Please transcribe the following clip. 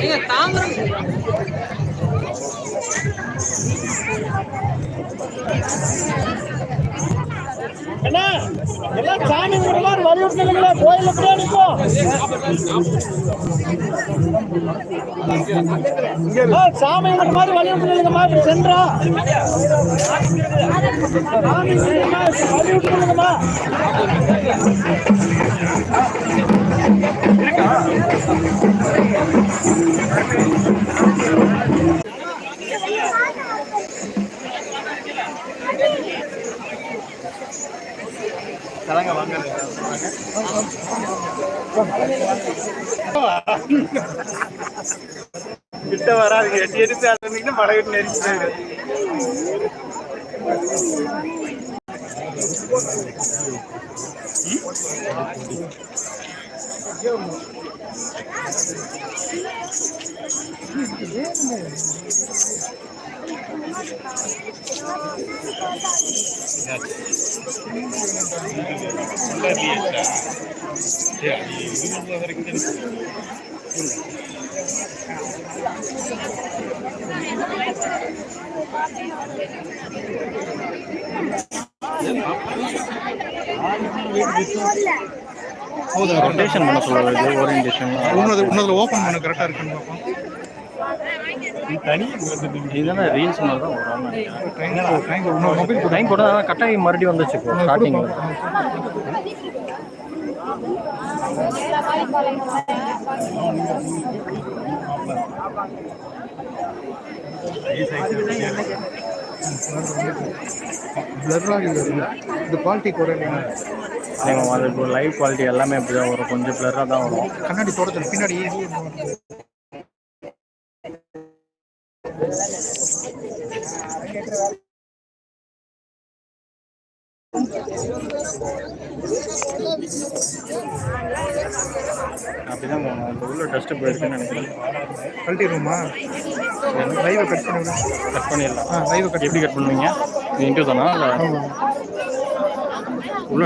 நீங்க என்ன? எல்லாம் சாமி கூட மாதிரி வலியுறுத்தலுங்களா கோயில் எப்படியா நிற்கும் சாமி இந்த மாதிரி வலியுறுத்தலுங்கம்மா மாதிரி சென்றா. சாமி கும்பிடுறமா, வலியுறுத்தலுங்கம்மா கிட்ட வராதுங்க. எட்டி எடுத்து அது படகு நெரிச்சிட்டாங்க ரொட்டேஷன் பண்ண சொல்லுவாங்க ஓரியன்டேஷன் உன்னது உன்னதுல ஓபன் பண்ண கரெக்டா இருக்குன்னு பார்ப்போம். இதுதானே ரீல்ஸ் மாதிரி தான் வரும். டைம் போட்டு ஆனால் கட்டாயி மறுபடியும் வந்துச்சு ஸ்டார்டிங் இந்த குவாலிட்டி நீங்கள் அது லைவ் குவாலிட்டி எல்லாமே அப்படி தான் வரும். கொஞ்சம் பிளராக தான் வரும். கண்ணாடி தொடச்சல் பின்னாடி அப்படி தான் போகணும். அந்த உள்ள டஸ்ட்டு போயிருக்குன்னு நினைக்கிறேன். கழட்டிடுவோமா லைவை கட் பண்ணி கட் பண்ணிடலாம். ஆ லைவை கட் எப்படி கட் பண்ணுவீங்க? இன்ட்டு தானா? இல்லை? உள்ள